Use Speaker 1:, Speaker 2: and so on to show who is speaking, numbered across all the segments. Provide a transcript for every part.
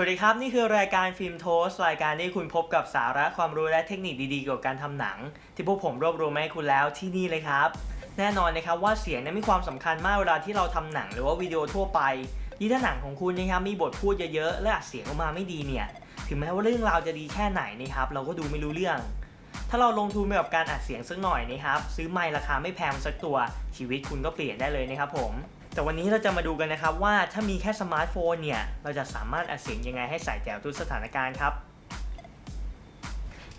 Speaker 1: สวัสดีครับ นี่คือรายการฟิล์มโทสรายการที่คุณพบกับสาระความรู้และเทคนิคดีๆเกี่ยวกับการทำหนัง ที่พวกผมรวบรวมมาให้คุณแล้วที่นี่เลยครับ แน่นอนนะครับว่าเสียงนั้นมีความสำคัญมากเวลาที่เราทำหนังหรือว่าวิดีโอทั่วไปยิ่งถ้าหนังของคุณนะครับมีบทพูดเยอะๆและอัดเสียงออกมาไม่ดีเนี่ยถึงแม้ว่าเรื่องราวจะดีแค่ไหนนะครับเราก็ดูไม่รู้เรื่อง ถ้าเราลงทุนไปกับการอัดเสียงสักหน่อยนะครับซื้อไมค์ราคาไม่แพงสักตัวชีวิตคุณก็เปลี่ยนได้เลยนะครับผม แต่วันนี้เราจะมาดูกันนะครับว่าถ้ามีแค่สมาร์ทโฟนเนี่ย เราจะสามารถอัดเสียงยังไงให้ใส่แจ๋วทุกสถานการณ์ครับ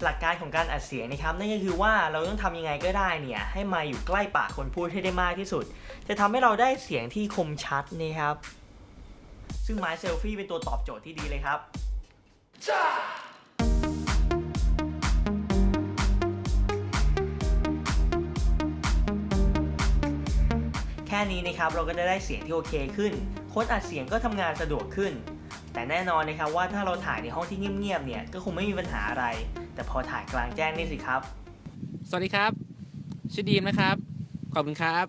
Speaker 1: หลักการของการอัดเสียงนะครับ นั่นก็คือว่าเราต้องทำยังไงก็ได้เนี่ย ให้มาอยู่ใกล้ปากคนพูดให้ได้มากที่สุด จะทำให้เราได้เสียงที่คมชัดนะครับ ซึ่งไม้เซลฟี่เป็นตัวตอบโจทย์ที่ดีเลยครับ แค่นี้นะครับเราก็จะได้เสียงที่โอเคขึ้นโค้ดอัดเสียงก็ทำงานสะดวกขึ้น แต่แน่นอนนะครับว่าถ้าเราถ่ายในห้องที่เงียบๆเนี่ยก็คงไม่มีปัญหาอะไร แต่พอถ่ายกลางแจ้งนี่สิครับ
Speaker 2: สวัสดีครับ ชื่อดีมนะครับ ขอบคุณครับ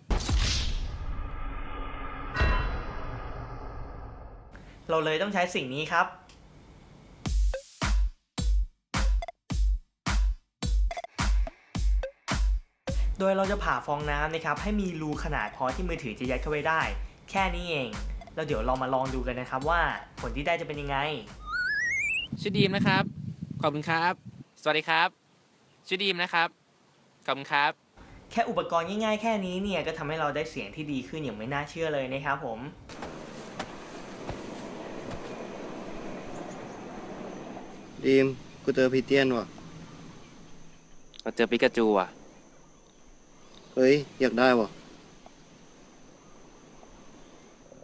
Speaker 1: เราเลยต้องใช้สิ่งนี้ครับ โดยเราจะผ่าฟองน้ำนะครับให้มีรูขนาดพอที่มือถือจะยัดเข้าไปได้ แค่นี้เองแล้วเดี๋ยวเรามาลองดูกันนะครับว่าผลที่ได้จะเป็นยังไง
Speaker 2: ชื่อดีมนะครับ ขอบคุณครับ สวัสดีครับ ชื่อดีมนะครับ ขอบคุณครับ
Speaker 1: แค่อุปกรณ์ง่ายๆ แค่นี้เนี่ยก็ทำให้เราได้เสียงที่ดีขึ้นอย่างไม่น่าเชื่อเลยนะครับผม
Speaker 3: ดีมกูเจอพีเตียนว่ะ
Speaker 2: เราเจอปิกาจูอะ
Speaker 3: เฮ้ย อยากได้ว่ะ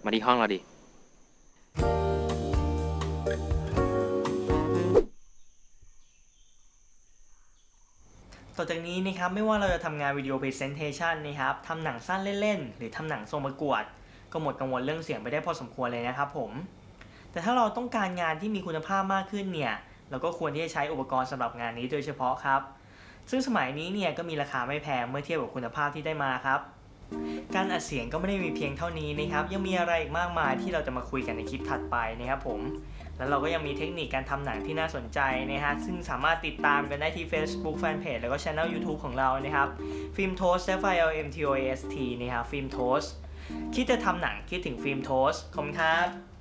Speaker 2: มาที่ห้องเราดิ
Speaker 1: ต่อจากนี้นะครับไม่ว่าเราจะทำงานวิดีโอ Presentation นะครับทำหนังสั้นเล่นๆ หรือทำหนังทรงประกวด ก็หมดกังวลเรื่องเสียงไปได้พอสมควรเลยนะครับผม แต่ถ้าเราต้องการงานที่มีคุณภาพมากขึ้นเนี่ย เราก็ควรที่จะใช้อุปกรณ์สำหรับงานนี้โดยเฉพาะครับ ซึ่งสมัยนี้เนี่ยก็มีราคาไม่แพงเมื่อเทียบกับคุณภาพที่ได้มาครับ การอัดเสียงก็ไม่ได้มีเพียงเท่านี้นะครับ ยังมีอะไรอีกมากมายที่เราจะมาคุยกันในคลิปถัดไปนะครับผม แล้วเราก็ยังมีเทคนิคการทำหนังที่น่าสนใจนะฮะ ซึ่งสามารถติดตามกันได้ที่ Facebook Fanpage แล้วก็ Channel YouTube ของเรานะครับ ฟิล์มโทส F I L M T O A S T นะครับฟิล์มโทสคิดจะทำหนังคิดถึงฟิล์มโทสขอบคุณครับ